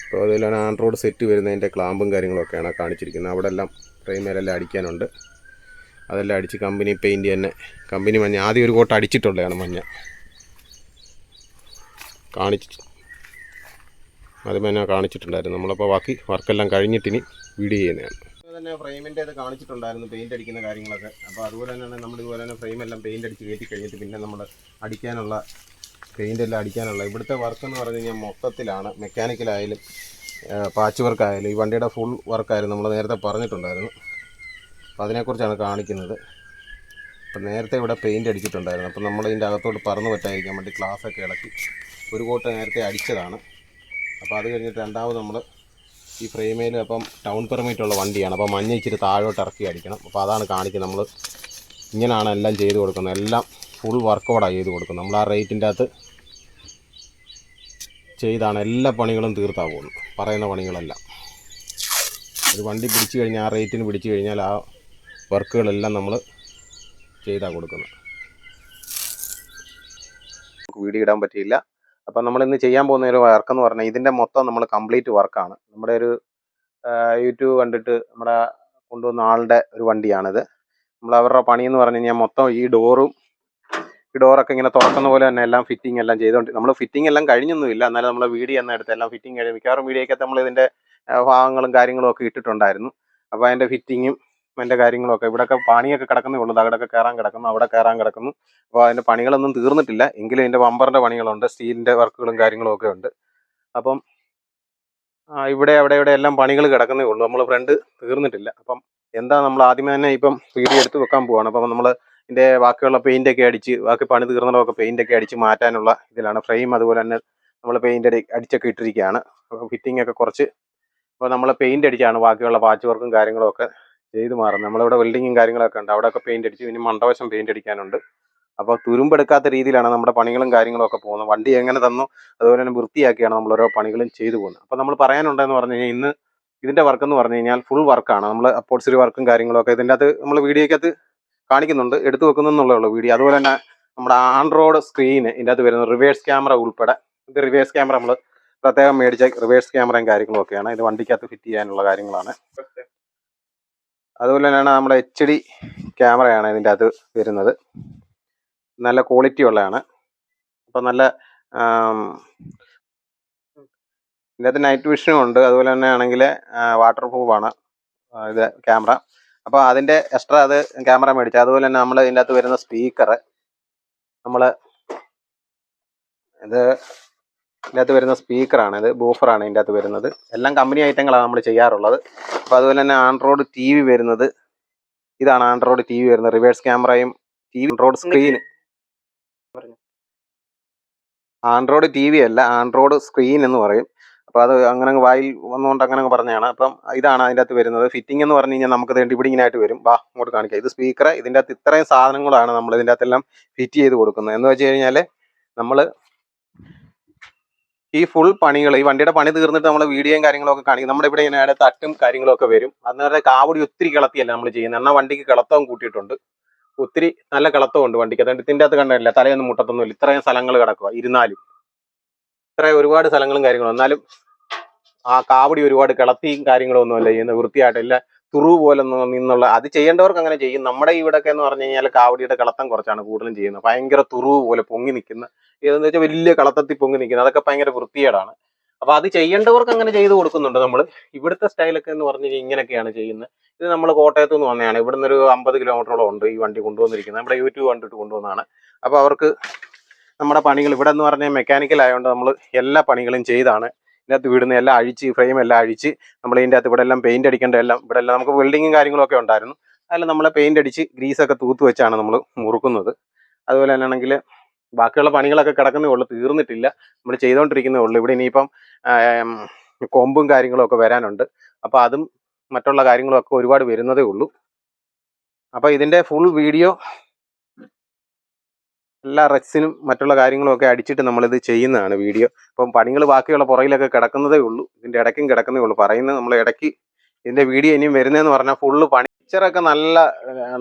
അപ്പോൾ അതിലാണ് ആൻഡ്രോയിഡ് സെറ്റ് വരുന്നതിന്റെ ക്ലാമ്പും കാര്യങ്ങളൊക്കെയാണ് കാണിച്ചിരിക്കുന്നത്. അവിടെ എല്ലാം ഫ്രെയിമേലെല്ലാം അടിക്കാനുണ്ട്. അതെല്ലാം അടിച്ച് കമ്പനി പെയിന്റ് തന്നെ. കമ്പനി മഞ്ഞ. ആദ്യം ഒരു കോട്ട് അടിച്ചിട്ടുള്ളതാണ് മഞ്ഞ. കാണിച്ച് ആദ്യം തന്നെ കാണിച്ചിട്ടുണ്ടായിരുന്നു. നമ്മളപ്പോൾ ബാക്കി വർക്കെല്ലാം കഴിഞ്ഞിട്ടിനി വീഡിയോ ചെയ്യുന്നതാണ്. തന്നെ ഫ്രെയിമിന്റെ ഇത് കാണിച്ചിട്ടുണ്ടായിരുന്നു പെയിന്റ് അടിക്കുന്ന കാര്യങ്ങളൊക്കെ. അപ്പോൾ അതുപോലെ തന്നെ നമ്മൾ ഇതുപോലെ തന്നെ ഫ്രെയിം എല്ലാം പെയിന്റ് അടിച്ച് കയറ്റി കഴിഞ്ഞിട്ട് പിന്നെ നമ്മൾ അടിക്കാനുള്ള പെയിന്റ് എല്ലാം അടിക്കാനുള്ള. ഇവിടുത്തെ വർക്ക് എന്ന് പറഞ്ഞു കഴിഞ്ഞാൽ മൊത്തത്തിലാണ്. മെക്കാനിക്കലായാലും പാച്ച് വർക്കായാലും ഈ വണ്ടിയുടെ ഫുൾ വർക്കായാലും നമ്മൾ നേരത്തെ പറഞ്ഞിട്ടുണ്ടായിരുന്നു. അപ്പോൾ അതിനെക്കുറിച്ചാണ് കാണിക്കുന്നത്. അപ്പം നേരത്തെ ഇവിടെ പെയിന്റ് അടിച്ചിട്ടുണ്ടായിരുന്നു. അപ്പം നമ്മൾ ഇതിന്റെ അകത്തോട്ട് പറന്ന് പറ്റാതിരിക്കാൻ വേണ്ടി ഗ്ലാസ്സൊക്കെ ഇളക്കി ഒരു കോട്ട് നേരത്തെ അടിച്ചതാണ്. അപ്പോൾ അത് കഴിഞ്ഞിട്ട് രണ്ടാമത് നമ്മൾ ഈ ഫ്രെയിമേൽ അപ്പം ടൗൺ പെർമിറ്റ് ഉള്ള വണ്ടിയാണ്. അപ്പോൾ മഞ്ഞ ഇച്ചിരി താഴോട്ട് ഇറക്കി അടിക്കണം അപ്പോൾ അതാണ് കാണിക്കുന്നത്. നമ്മൾ ഇങ്ങനെയാണ് എല്ലാം ചെയ്ത് കൊടുക്കുന്നത്. എല്ലാം ഫുൾ വർക്കൗട്ടാണ് ചെയ്ത് കൊടുക്കുന്നത്. നമ്മൾ ആ റേറ്റിന്റെ അകത്ത് ചെയ്താണ് എല്ലാ പണികളും തീർത്താ പോകുന്നത്. പറയുന്ന പണികളെല്ലാം. ഒരു വണ്ടി പിടിച്ചു കഴിഞ്ഞാൽ ആ റേറ്റിന് പിടിച്ചു കഴിഞ്ഞാൽ ആ വർക്കുകളെല്ലാം നമ്മൾ ചെയ്താണ് കൊടുക്കുന്നത്. വീഡിയോ ഇടാൻ പറ്റിയില്ല. അപ്പം നമ്മൾ ഇന്ന് ചെയ്യാൻ പോകുന്ന ഒരു വർക്ക് എന്ന് പറഞ്ഞാൽ ഇതിന്റെ മൊത്തം നമ്മൾ കംപ്ലീറ്റ് വർക്കാണ് നമ്മുടെ ഒരു യൂട്യൂബ് കണ്ടിട്ട് നമ്മുടെ കൊണ്ടുവന്ന ആളുടെ ഒരു വണ്ടിയാണിത്. നമ്മൾ അവരുടെ പണി എന്ന് പറഞ്ഞു കഴിഞ്ഞാൽ മൊത്തം ഈ ഡോറും ഈ ഡോറൊക്കെ ഇങ്ങനെ തുറക്കുന്ന പോലെ തന്നെ എല്ലാം ഫിറ്റിംഗ് എല്ലാം ചെയ്തുകൊണ്ട് നമ്മൾ ഫിറ്റിംഗ് എല്ലാം കഴിഞ്ഞൊന്നുമില്ല. എന്നാലും നമ്മൾ വീഡിയോ എന്ന എടുത്ത് എല്ലാം ഫിറ്റിംഗ് കഴിഞ്ഞ് മിക്കവാറും വീഡിയോക്കകത്ത് നമ്മൾ ഇതിന്റെ ഭാഗങ്ങളും കാര്യങ്ങളും ഒക്കെ ഇട്ടിട്ടുണ്ടായിരുന്നു. അപ്പോൾ അതിന്റെ ഫിറ്റിങ്ങും അതിന്റെ കാര്യങ്ങളൊക്കെ. ഇവിടെയൊക്കെ പണിയൊക്കെ കിടക്കുന്നേ ഉള്ളൂ. അവിടെയൊക്കെ കയറാൻ കിടക്കുന്നു. അവിടെ കയറാൻ കിടക്കുന്നു. അപ്പോൾ അതിന്റെ പണികളൊന്നും തീർന്നിട്ടില്ല. എങ്കിലും ഇതിന്റെ ബമ്പറിന്റെ പണികളുണ്ട്. സ്റ്റീലിന്റെ വർക്കുകളും കാര്യങ്ങളും ഒക്കെ ഉണ്ട്. അപ്പം ഇവിടെ അവിടെ ഇവിടെ എല്ലാം പണികൾ കിടക്കുന്നേ ഉള്ളൂ. നമ്മൾ ഫ്രണ്ട് തീർന്നിട്ടില്ല. അപ്പം എന്താ നമ്മൾ ആദ്യമേ തന്നെ ഇപ്പം വീഡിയോ എടുത്ത് വെക്കാൻ പോവാണ്. അപ്പം നമ്മൾ ഇതിന്റെ ബാക്കിയുള്ള പെയിന്റ് ഒക്കെ അടിച്ച് ബാക്കി പണി തീർന്നതൊക്കെ പെയിന്റ് ഒക്കെ അടിച്ച് മാറ്റാനുള്ള ഇതിലാണ്. ഫ്രെയിം അതുപോലെ തന്നെ നമ്മൾ പെയിന്റ് അടി അടിച്ചൊക്കെ ഇട്ടിരിക്കുകയാണ്. ഫിറ്റിംഗ് ഒക്കെ കുറച്ച് അപ്പോൾ നമ്മൾ പെയിന്റ് അടിച്ചാണ് ബാക്കിയുള്ള പാച്ച് വർക്കും കാര്യങ്ങളും ഒക്കെ ചെയ്ത് മാറുന്നത്. നമ്മളിവിടെ വെൽഡിങ്ങും കാര്യങ്ങളൊക്കെ ഉണ്ട്. അവിടെയൊക്കെ പെയിന്റ് അടിച്ച് ഇനി മണ്ടവശം പെയിന്റ് അടിക്കാനുണ്ട്. അപ്പോൾ തുരുമ്പെടുക്കാത്ത രീതിയിലാണ് നമ്മുടെ പണികളും കാര്യങ്ങളും ഒക്കെ പോകുന്നത്. വണ്ടി എങ്ങനെ തന്നു അതുപോലെ തന്നെ വൃത്തിയാക്കിയാണ് നമ്മൾ ഓരോ പണികളും ചെയ്തു പോകുന്നത്. അപ്പോൾ നമ്മൾ പറയാനുണ്ടെന്ന് പറഞ്ഞു കഴിഞ്ഞാൽ ഇന്ന് ഇതിന്റെ വർക്ക് എന്ന് പറഞ്ഞു കഴിഞ്ഞാൽ ഫുൾ വർക്കാണ് നമ്മൾ അപ്പോൾസറി വർക്കും കാര്യങ്ങളൊക്കെ ഇതിന്റെ അകത്ത് നമ്മൾ വീഡിയോയ്ക്കകത്ത് കാണിക്കുന്നുണ്ട്. എടുത്തു വെക്കുന്നെന്നുള്ളേ ഉള്ളൂ വീഡിയോ. അതുപോലെ തന്നെ നമ്മുടെ ആൻഡ്രോയിഡ് സ്ക്രീന് ഇതിന്റെ അകത്ത് വരുന്ന റിവേഴ്സ് ക്യാമറ ഉൾപ്പെടെ. ഇത് റിവേഴ്സ് ക്യാമറ നമ്മൾ പ്രത്യേകം മേടിച്ച റിവേഴ്സ് ക്യാമറയും കാര്യങ്ങളൊക്കെയാണ് ഇത് വണ്ടിക്കകത്ത് ഫിറ്റ് ചെയ്യാനുള്ള കാര്യങ്ങളാണ്. അതുപോലെ തന്നെയാണ് നമ്മുടെ എച്ച് ഡി ക്യാമറയാണ് ഇതിന്റെ അത് വരുന്നത്. നല്ല ക്വാളിറ്റി ഉള്ളതാണ്. അപ്പം നല്ല ഇതിനകത്ത് നൈറ്റ് വിഷനും ഉണ്ട്. അതുപോലെ തന്നെ ആണെങ്കിൽ വാട്ടർ പ്രൂഫാണ് ഇത് ക്യാമറ അപ്പോൾ അതിന്റെ എക്സ്ട്രാ അത് ക്യാമറ മേടിച്ച അതുപോലെ തന്നെ നമ്മൾ ഇതിന്റെ അകത്ത് വരുന്ന സ്പീക്കർ നമ്മൾ ഇത് ഇതിന്റെ അകത്ത് വരുന്ന സ്പീക്കറാണ്. ഇത് ബൂഫറാണ് ഇതിന്റെ അകത്ത് വരുന്നത്. എല്ലാം കമ്പനി ഐറ്റങ്ങളാണ് നമ്മൾ ചെയ്യാറുള്ളത്. അപ്പോൾ അതുപോലെ തന്നെ ആൻഡ്രോയിഡ് ടി വി വരുന്നത്. ഇതാണ് ആൻഡ്രോയിഡ് ടി വി വരുന്നത്. റിവേഴ്സ് ക്യാമറയും T V Android screen Android T V അല്ല ആൻഡ്രോയിഡ് സ്ക്രീൻ എന്ന് പറയും. അപ്പോൾ അത് അങ്ങനെ അങ്ങ് വായിൽ വന്നുകൊണ്ട് അങ്ങനെ അങ്ങ് പറഞ്ഞതാണ്. അപ്പം ഇതാണ് അതിന്റെ അകത്ത് വരുന്നത്. ഫിറ്റിംഗ് എന്ന് പറഞ്ഞു കഴിഞ്ഞാൽ നമുക്ക് വേണ്ടി ഇവിടെ ഇങ്ങനെയായിട്ട് വരും. വാ അങ്ങോട്ട് കാണിക്കാം. ഇത് സ്പീക്കർ ഇതിന്റെ അകത്ത് ഇത്രയും സാധനങ്ങളാണ് നമ്മൾ ഇതിന്റെ അകത്തെല്ലാം ഫിറ്റ് ചെയ്ത് കൊടുക്കുന്നത്. എന്ന് വെച്ച് കഴിഞ്ഞാൽ നമ്മൾ ഈ ഫുൾ പണികൾ ഈ വണ്ടിയുടെ പണി തീർന്നിട്ട് നമ്മൾ വീഡിയോയും കാര്യങ്ങളൊക്കെ കാണിക്കും. നമ്മുടെ ഇവിടെ ഇങ്ങനെ തട്ടും കാര്യങ്ങളൊക്കെ വരും. അന്നേരം കാവടി ഒത്തിരി കിളത്തിയല്ല നമ്മൾ ചെയ്യുന്നത്. എന്നാൽ വണ്ടിക്ക് കിളത്തവും കൂട്ടിയിട്ടുണ്ട്. ഒത്തിരി നല്ല കിളത്തമുണ്ട് വണ്ടിക്ക്. അതുകൊണ്ട് ഇതിന്റെ അകത്ത് കണ്ടില്ല തലയൊന്നും മുട്ടത്തൊന്നുമില്ല ഇത്രയും സ്ഥലങ്ങൾ കിടക്കുക ഇരുന്നാലും. ഇത്രയും ഒരുപാട് സ്ഥലങ്ങളും കാര്യങ്ങളും. എന്നാലും ആ കാവടി ഒരുപാട് കിളത്തിയും കാര്യങ്ങളും ഒന്നുമല്ല ചെയ്യുന്നത്. വൃത്തിയായിട്ടില്ല. തുറു പോലെ നിന്നുള്ള അത് ചെയ്യേണ്ടവർക്ക് അങ്ങനെ ചെയ്യും. നമ്മുടെ ഇവിടെയൊക്കെ എന്ന് പറഞ്ഞു കഴിഞ്ഞാൽ കാവടിയുടെ കളത്തം കുറച്ചാണ് കൂടുതലും ചെയ്യുന്നത്. ഭയങ്കര തുറു പോലെ പൊങ്ങി നിൽക്കുന്ന ഏതെന്ന് വെച്ചാൽ വലിയ കളത്തത്തിൽ പൊങ്ങി നിൽക്കുന്നത് അതൊക്കെ ഭയങ്കര വൃത്തികേടാണ്. അപ്പൊ അത് ചെയ്യേണ്ടവർക്ക് അങ്ങനെ ചെയ്ത് കൊടുക്കുന്നുണ്ട് നമ്മൾ ഇവിടുത്തെ സ്റ്റൈലൊക്കെ എന്ന് പറഞ്ഞു കഴിഞ്ഞാൽ ഇങ്ങനെയൊക്കെയാണ് ചെയ്യുന്നത്. ഇത് നമ്മൾ കോട്ടയത്ത് നിന്ന് വന്നതാണ്. ഇവിടുന്ന് ഒരു അമ്പത് കിലോമീറ്ററോളം ഉണ്ട് ഈ വണ്ടി കൊണ്ടുവന്നിരിക്കുന്നത്. നമ്മുടെ യൂട്യൂബ് കണ്ടിട്ട് കൊണ്ടുവന്നതാണ്. അപ്പോൾ അവർക്ക് നമ്മുടെ പണികൾ ഇവിടെ എന്ന് പറഞ്ഞാൽ മെക്കാനിക്കൽ ആയതുകൊണ്ട് നമ്മൾ എല്ലാ പണികളും ചെയ്താണ്. ഇതിനകത്ത് വീടുന്ന എല്ലാം അഴിച്ച് ഫ്രെയിം എല്ലാം അഴിച്ച് നമ്മൾ ഇതിന്റെ അകത്ത് ഇവിടെ എല്ലാം പെയിന്റ് അടിക്കേണ്ട എല്ലാം ഇവിടെ എല്ലാം നമുക്ക് വെൽഡിങ്ങും കാര്യങ്ങളൊക്കെ ഉണ്ടായിരുന്നു. അതിൽ നമ്മൾ പെയിന്റ് അടിച്ച് ഗ്രീസൊക്കെ തൂത്ത് വെച്ചാണ് നമ്മൾ മുറുക്കുന്നത്. അതുപോലെ തന്നെ ആണെങ്കിൽ ബാക്കിയുള്ള പണികളൊക്കെ കിടക്കുന്നേ ഉള്ളൂ തീർന്നിട്ടില്ല. നമ്മൾ ചെയ്തുകൊണ്ടിരിക്കുന്നേ ഉള്ളൂ. ഇവിടെ ഇനിയിപ്പം കൊമ്പും കാര്യങ്ങളൊക്കെ വരാനുണ്ട്. അപ്പോൾ അതും മറ്റുള്ള കാര്യങ്ങളൊക്കെ ഒരുപാട് വരുന്നതേ ഉള്ളൂ. അപ്പോൾ ഇതിന്റെ ഫുൾ വീഡിയോ എല്ലാ റെക്സിനും മറ്റുള്ള കാര്യങ്ങളും ഒക്കെ അടിച്ചിട്ട് നമ്മളിത് ചെയ്യുന്നതാണ് വീഡിയോ. അപ്പം പണികൾ ബാക്കിയുള്ള പുറകിലൊക്കെ കിടക്കുന്നതേ ഉള്ളൂ. ഇതിന്റെ ഇടയ്ക്കും കിടക്കുന്നേ ഉള്ളൂ. പറയുന്നത് നമ്മൾ ഇടയ്ക്ക് ഇതിന്റെ വീഡിയോ ഇനിയും വരുന്നതെന്ന് പറഞ്ഞാൽ ഫുള്ള് പണി പിക്ചറൊക്കെ നല്ല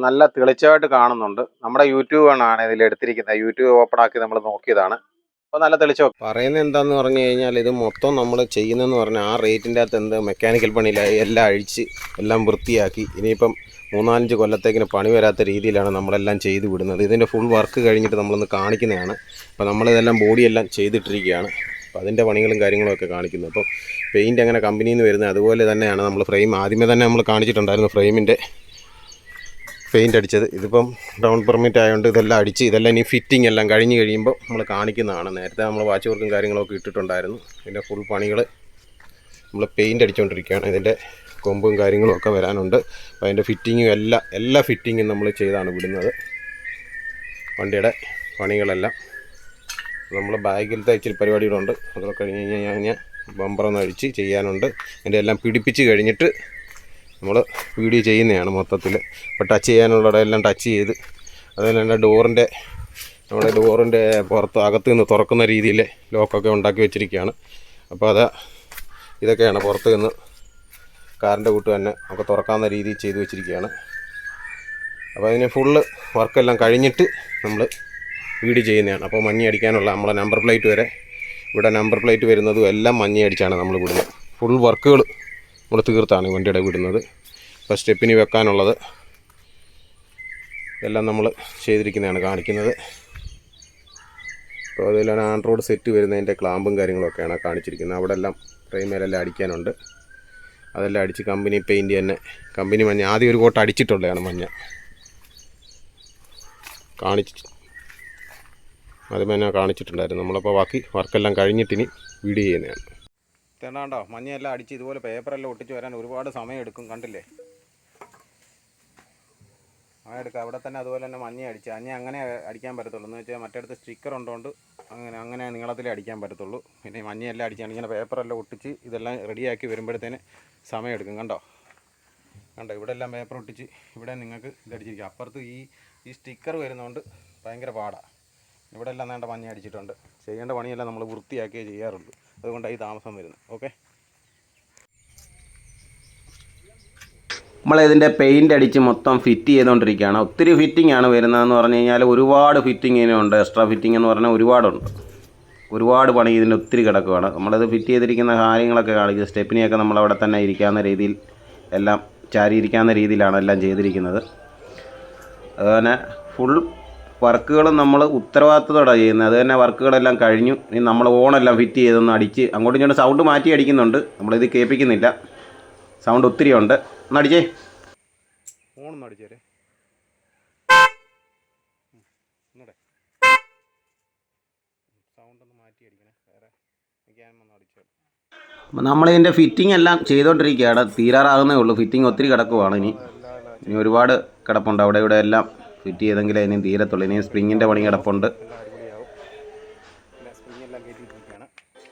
നല്ല തെളിച്ചമായിട്ട് കാണുന്നുണ്ട്. നമ്മുടെ യൂട്യൂബാണ് ഇതിൽ എടുത്തിരിക്കുന്നത്. യൂട്യൂബ് ഓപ്പൺ ആക്കി നമ്മൾ നോക്കിയതാണ്. അപ്പോൾ നല്ല തെളിച്ചം പറയുന്നത് എന്താണെന്ന് പറഞ്ഞു കഴിഞ്ഞാൽ ഇത് മൊത്തം നമ്മൾ ചെയ്യുന്നതെന്ന് പറഞ്ഞാൽ ആ റേറ്റിന്റെ അകത്ത് എന്ത് മെക്കാനിക്കൽ പണിയിലായി എല്ലാം അഴിച്ച് എല്ലാം വൃത്തിയാക്കി. ഇനിയിപ്പം മൂന്നാലഞ്ച് കൊല്ലത്തേക്കിന് പണി വരാത്ത രീതിയിലാണ് നമ്മളെല്ലാം ചെയ്തു വിടുന്നത്. ഇതിന്റെ ഫുൾ വർക്ക് കഴിഞ്ഞിട്ട് നമ്മളൊന്ന് കാണിക്കുന്നതാണ്. അപ്പോൾ നമ്മളിതെല്ലാം ബോഡിയെല്ലാം ചെയ്തിട്ടിരിക്കുകയാണ്. അപ്പോൾ അതിന്റെ പണികളും കാര്യങ്ങളും ഒക്കെ കാണിക്കുന്നു. അപ്പോൾ പെയിന്റ് അങ്ങനെ കമ്പനിയിൽ നിന്ന് വരുന്നത് അതുപോലെ തന്നെയാണ് നമ്മൾ ഫ്രെയിം ആദ്യമേ തന്നെ നമ്മൾ കാണിച്ചിട്ടുണ്ടായിരുന്നു ഫ്രെയിമിന്റെ പെയിന്റ് അടിച്ചത്. ഇതിപ്പം ഡൗൺ പെർമിറ്റ് ആയതുകൊണ്ട് ഇതെല്ലാം അടിച്ച് ഇതെല്ലാം ഇനി ഫിറ്റിംഗ് എല്ലാം കഴിഞ്ഞ് കഴിയുമ്പോൾ നമ്മൾ കാണിക്കുന്നതാണ്. നേരത്തെ നമ്മൾ വാച്ച് വർക്കും കാര്യങ്ങളൊക്കെ ഇട്ടിട്ടുണ്ടായിരുന്നു. ഇതിന്റെ ഫുൾ പണികൾ നമ്മൾ പെയിന്റ് അടിച്ചുകൊണ്ടിരിക്കുകയാണ് ഇതിന്റെ കൊമ്പും കാര്യങ്ങളും ഒക്കെ വരാനുണ്ട്. അപ്പോൾ അതിന്റെ ഫിറ്റിങ്ങും എല്ലാ എല്ലാ ഫിറ്റിങ്ങും നമ്മൾ ചെയ്താണ് വിടുന്നത്. വണ്ടിയുടെ പണികളെല്ലാം. നമ്മൾ ബാഗിലത്തെ ഇച്ചിരി പരിപാടികളുണ്ട്. അതൊക്കെ കഴിഞ്ഞ് ഞാൻ കഴിഞ്ഞാൽ ബമ്പറൊന്ന് അഴിച്ച് ചെയ്യാനുണ്ട്. അതിന്റെ എല്ലാം പിടിപ്പിച്ച് കഴിഞ്ഞിട്ട് നമ്മൾ വീഡിയോ ചെയ്യുന്നതാണ് മൊത്തത്തിൽ ഇപ്പോൾ ടച്ച് ചെയ്യാനുള്ളതെല്ലാം ടച്ച് ചെയ്ത് അതുപോലെ ഡോറിന്റെ നമ്മുടെ ഡോറിന്റെ പുറത്ത് അകത്ത് നിന്ന് തുറക്കുന്ന രീതിയിൽ ലോക്കൊക്കെ ഉണ്ടാക്കി വെച്ചിരിക്കുകയാണ്. അപ്പോൾ അത് ഇതൊക്കെയാണ് പുറത്ത് നിന്ന് കാറിന്റെ കൂട്ട് തന്നെ നമുക്ക് തുറക്കാവുന്ന രീതിയിൽ ചെയ്തു വെച്ചിരിക്കുകയാണ്. അപ്പോൾ അതിന് ഫുള്ള് വർക്കെല്ലാം കഴിഞ്ഞിട്ട് നമ്മൾ വീട് ചെയ്യുന്നതാണ്. അപ്പോൾ മഞ്ഞ അടിക്കാനുള്ള നമ്മളെ നമ്പർ പ്ലേറ്റ് വരെ. ഇവിടെ നമ്പർ പ്ലേറ്റ് വരുന്നതും എല്ലാം മഞ്ഞ അടിച്ചാണ് നമ്മൾ വിടുന്നത്. ഫുൾ വർക്കുകൾ നമ്മൾ തീർത്താണ് വണ്ടിയുടെ വിടുന്നത്. ഇപ്പോൾ സ്റ്റെപ്പിന് വെക്കാനുള്ളത് എല്ലാം നമ്മൾ ചെയ്തിരിക്കുന്നതാണ് കാണിക്കുന്നത്. അപ്പോൾ അതിലാണ് ആൻഡ്രോയിഡ് സെറ്റ് വരുന്നതിന്റെ ക്ലാമ്പും കാര്യങ്ങളൊക്കെയാണ് കാണിച്ചിരിക്കുന്നത്. അവിടെ എല്ലാം ഫ്രെയിമേലെല്ലാം അടിക്കാനുണ്ട്. അതെല്ലാം അടിച്ച് കമ്പനി പെയിന്റ് തന്നെ. കമ്പനി മഞ്ഞ. ആദ്യം ഒരു കോട്ട അടിച്ചിട്ടുള്ളതാണ് മഞ്ഞ. കാണിച്ച് ആദ്യമേ തന്നെ കാണിച്ചിട്ടുണ്ടായിരുന്നു. നമ്മളപ്പോൾ ബാക്കി വർക്കെല്ലാം കഴിഞ്ഞിട്ടിനി വീഡിയോ ചെയ്യുന്നതാണ്. തേണ്ടാണ്ടോ മഞ്ഞയെല്ലാം അടിച്ച് ഇതുപോലെ പേപ്പറെല്ലാം ഒട്ടിച്ച് വരാൻ ഒരുപാട് സമയം എടുക്കും കണ്ടില്ലേ? ആ എടുക്കാം അവിടെ തന്നെ അതുപോലെ തന്നെ മഞ്ഞ അടിച്ച്. അഞ്ഞ അങ്ങനെ അടിക്കാൻ പറ്റത്തുള്ളൂ. എന്ന് വെച്ചാൽ മറ്റടുത്ത് സ്റ്റിക്കർ ഉണ്ടോണ്ട് അങ്ങനെ അങ്ങനെ നീളത്തിൽ അടിക്കാൻ പറ്റത്തുള്ളൂ. പിന്നെ മഞ്ഞയെല്ലാം അടിച്ചാണ്. ഇങ്ങനെ പേപ്പറെല്ലാം ഒട്ടിച്ച് ഇതെല്ലാം റെഡിയാക്കി വരുമ്പോഴത്തേന് സമയം എടുക്കും കണ്ടോ? കണ്ടോ? ഇവിടെ എല്ലാം പേപ്പർ ഒട്ടിച്ച് ഇവിടെ നിങ്ങൾക്ക് ഇതടിച്ചിരിക്കും അപ്പുറത്ത് ഈ ഈ സ്റ്റിക്കർ വരുന്നതുകൊണ്ട് ഭയങ്കര പാടാണ് ഇവിടെ എല്ലാം നേണ്ട മഞ്ഞ അടിച്ചിട്ടുണ്ട്. ചെയ്യേണ്ട പണിയെല്ലാം നമ്മൾ വൃത്തിയാക്കിയേ ചെയ്യാറുള്ളൂ. അതുകൊണ്ടാണ് ഈ താമസം വരുന്നത്. ഓക്കെ? നമ്മളിതിന്റെ പെയിന്റ് അടിച്ച് മൊത്തം ഫിറ്റ് ചെയ്തുകൊണ്ടിരിക്കുകയാണ് ഒത്തിരി ഫിറ്റിംഗ് ആണ് വരുന്നതെന്ന് പറഞ്ഞു കഴിഞ്ഞാൽ ഒരുപാട് ഫിറ്റിംഗ് ഇതിനുണ്ട്. എക്സ്ട്രാ ഫിറ്റിംഗ് എന്ന് പറഞ്ഞാൽ ഒരുപാടുണ്ട്. ഒരുപാട് പണി ഇതിന് ഒത്തിരി കിടക്കുകയാണ് നമ്മളിത് ഫിറ്റ് ചെയ്തിരിക്കുന്ന കാര്യങ്ങളൊക്കെ കാണിക്കുക സ്റ്റെപ്പിനെയൊക്കെ നമ്മളവിടെ തന്നെ ഇരിക്കാവുന്ന രീതിയിൽ എല്ലാം ചാരി ഇരിക്കാവുന്ന രീതിയിലാണ് എല്ലാം ചെയ്തിരിക്കുന്നത്. അതുപോലെ ഫുൾ വർക്കുകളും നമ്മൾ ഉത്തരവാദിത്തത്തോടെ ചെയ്യുന്നത്. അത് തന്നെ വർക്കുകളെല്ലാം കഴിഞ്ഞു. ഇനി നമ്മൾ ഓണെല്ലാം ഫിറ്റ് ചെയ്തൊന്ന് അടിച്ച് അങ്ങോട്ടും ഇങ്ങോട്ടും സൗണ്ട് മാറ്റി അടിക്കുന്നുണ്ട്. നമ്മളിത് കേൾപ്പിക്കുന്നില്ല. സൗണ്ട് ഒത്തിരി ഉണ്ട് നടിച്ചേ. ഫോൺ ഫോണൊന്നും അടിച്ചേരെ. മാറ്റി അടിക്കണേ വേറെ ക്യാമൊന്നും അടിച്ചോ അപ്പം നമ്മളിതിന്റെ ഫിറ്റിംഗ് എല്ലാം ചെയ്തുകൊണ്ടിരിക്കുകയാണ് തീരാറാകുന്നേ ഉള്ളൂ. ഫിറ്റിംഗ് ഒത്തിരി കിടക്കുവാണ് ഇനി. ഇനി ഒരുപാട് കിടപ്പുണ്ട്. അവിടെ ഇവിടെ എല്ലാം ഫിറ്റ് ചെയ്തെങ്കിലേ ഇനിയും തീരത്തുള്ളൂ. ഇനിയും സ്പ്രിങ്ങിന്റെ പണി കിടപ്പുണ്ട്.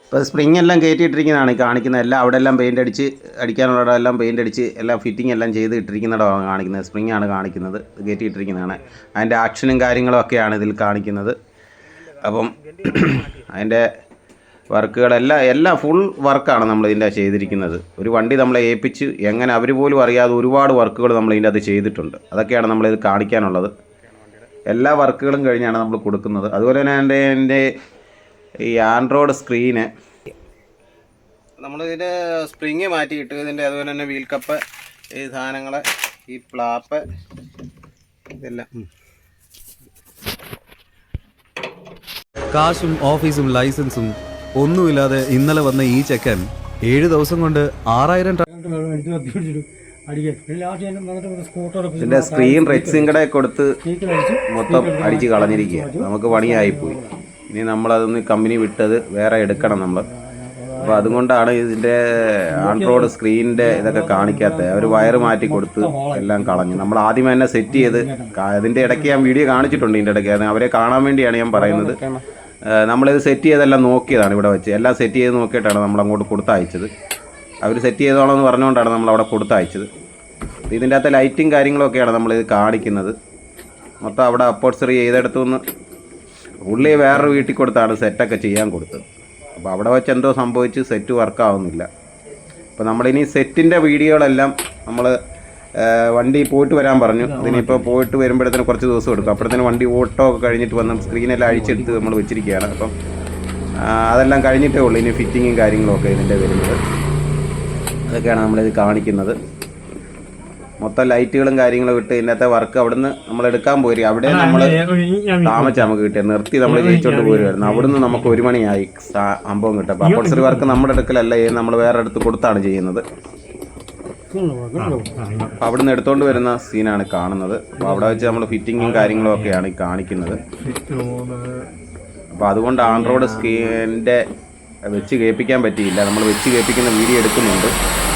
ഇപ്പോൾ സ്പ്രിങ് എല്ലാം കയറ്റിയിട്ടിരിക്കുന്നതാണ് കാണിക്കുന്നത്. എല്ലാം അവിടെ എല്ലാം പെയിന്റ് അടിച്ച് അടിക്കാനുള്ള എല്ലാം പെയിന്റ് അടിച്ച് എല്ലാം ഫിറ്റിംഗ് എല്ലാം ചെയ്ത് ഇട്ടിരിക്കുന്നിടമാണ് കാണിക്കുന്നത്. സ്പ്രിങ് ആണ് കാണിക്കുന്നത്. കയറ്റിയിട്ടിരിക്കുന്നതാണ്. അതിന്റെ ആക്ഷനും കാര്യങ്ങളും ഒക്കെയാണ് ഇതിൽ കാണിക്കുന്നത്. അപ്പം അതിന്റെ വർക്കുകളെല്ലാം എല്ലാം ഫുൾ വർക്കാണ് നമ്മൾ ഇതിന്റെ ചെയ്തിരിക്കുന്നത്. ഒരു വണ്ടി നമ്മളെ ഏൽപ്പിച്ച് എങ്ങനെ അവർ പോലും അറിയാതെ ഒരുപാട് വർക്കുകൾ നമ്മൾ ഇതിന്റെ അത് ചെയ്തിട്ടുണ്ട്. അതൊക്കെയാണ് നമ്മളിത് കാണിക്കാനുള്ളത്. എല്ലാ വർക്കുകളും കഴിഞ്ഞാണ് നമ്മൾ കൊടുക്കുന്നത്. അതുപോലെ തന്നെ എന്റെ എന്റെ ഈ ആൻഡ്രോയിഡ് സ്ക്രീന് നമ്മൾ ഇതിന്റെ സ്പ്രിങ് മാറ്റിയിട്ട് ഇതിന്റെ അതുപോലെ തന്നെ വീൽ കപ്പ് ഈ സാധനങ്ങൾ ഈ പ്ലാപ്പ് ഇതെല്ലാം. കാശും ഓഫീസും ലൈസൻസും ഒന്നുമില്ലാതെ ഇന്നലെ വന്ന ഈ ചെക്കൻ ഏഴ് ദിവസം കൊണ്ട് ആറായിരം സ്ക്രീൻ റെക്സിംഗ് സ്ക്രീൻ റെക്സിങ്കടെ കൊടുത്ത് മൊത്തം അടിച്ച് കളഞ്ഞിരിക്കുക നമുക്ക് പണിയായിപ്പോയി. ഇനി നമ്മളതൊന്ന് കമ്പനി വിട്ടത് വേറെ എടുക്കണം നമ്മൾ അപ്പോൾ അതുകൊണ്ടാണ് ഇതിന്റെ ആൺട്രോഡ് സ്ക്രീനിന്റെ ഇതൊക്കെ കാണിക്കാത്തത് അവർ വയറ് മാറ്റി കൊടുത്ത് എല്ലാം കളഞ്ഞു. നമ്മൾ ആദ്യം തന്നെ സെറ്റ് ചെയ്ത് അതിന്റെ ഇടയ്ക്ക് ഞാൻ വീഡിയോ കാണിച്ചിട്ടുണ്ട് ഇതിന്റെ ഇടയ്ക്ക്. അവരെ കാണാൻ വേണ്ടിയാണ് ഞാൻ പറയുന്നത്. നമ്മളിത് സെറ്റ് ചെയ്തെല്ലാം നോക്കിയതാണ് ഇവിടെ വെച്ച്. എല്ലാം സെറ്റ് ചെയ്ത് നോക്കിയിട്ടാണ് നമ്മൾ അങ്ങോട്ട് കൊടുത്തയച്ചത് അവർ സെറ്റ് ചെയ്തോളാം എന്ന് പറഞ്ഞുകൊണ്ടാണ് നമ്മൾ അവിടെ കൊടുത്തയച്ചത് ഇതിന്റെ അകത്ത് ലൈറ്റും കാര്യങ്ങളൊക്കെയാണ് നമ്മളിത് കാണിക്കുന്നത്. മൊത്തം അവിടെ അപ്പോട്സറി ചെയ്തെടുത്തു നിന്ന് പുള്ളി വേറൊരു വീട്ടിൽ കൊടുത്താണ് സെറ്റൊക്കെ ചെയ്യാൻ കൊടുത്തത്. അപ്പോൾ അവിടെ വെച്ച് എന്തോ സംഭവിച്ച് സെറ്റ് വർക്കാവുന്നില്ല അപ്പോൾ നമ്മളിനി സെറ്റിന്റെ വീഡിയോകളെല്ലാം നമ്മൾ വണ്ടി പോയിട്ട് വരാൻ പറഞ്ഞു. ഇതിനിപ്പോൾ പോയിട്ട് വരുമ്പോഴത്തേന് കുറച്ച് ദിവസം എടുക്കും. അപ്പോഴത്തേന് വണ്ടി ഓട്ടോ ഒക്കെ കഴിഞ്ഞിട്ട് വന്ന് സ്ക്രീനെല്ലാം അഴിച്ചെടുത്ത് നമ്മൾ വെച്ചിരിക്കുകയാണ്. അപ്പം അതെല്ലാം കഴിഞ്ഞിട്ടേ ഉള്ളൂ. ഇനി ഫിറ്റിങ്ങും കാര്യങ്ങളും ഒക്കെ ഇതിന്റെ വരുന്നത്. അതൊക്കെയാണ് നമ്മളിത് കാണിക്കുന്നത്. മൊത്തം ലൈറ്റുകളും കാര്യങ്ങളും ഇട്ട് ഇന്നത്തെ വർക്ക് അവിടുന്ന് നമ്മൾ എടുക്കാൻ പോയി. അവിടെ നമ്മൾ താമസിച്ച് നമുക്ക് കിട്ടിയത്. നിർത്തി നമ്മൾ ജയിച്ചോണ്ട് പോരുമായിരുന്നു അവിടുന്ന് നമുക്ക് ഒരു മണിയായി സംഭവം കിട്ടും. അപ്പോൾ വർക്ക് നമ്മുടെ അടുക്കലല്ല ചെയ്യുന്നത് നമ്മൾ വേറെ അടുത്ത് കൊടുത്താണ് ചെയ്യുന്നത്. അപ്പോൾ അവിടുന്ന് എടുത്തോണ്ട് വരുന്ന സീനാണ് കാണുന്നത്. അപ്പോൾ അവിടെ വെച്ച് നമ്മൾ ഫിറ്റിങ്ങും കാര്യങ്ങളും ഒക്കെയാണ് ഈ കാണിക്കുന്നത്. അപ്പോൾ അതുകൊണ്ട് ആൻഡ്രോയിഡ് സ്ക്രീനിന്റെ വെച്ച് കേൾപ്പിക്കാൻ പറ്റിയില്ല. നമ്മൾ വെച്ച് കേൾപ്പിക്കുന്ന വീഡിയോ എടുക്കുന്നുണ്ട്.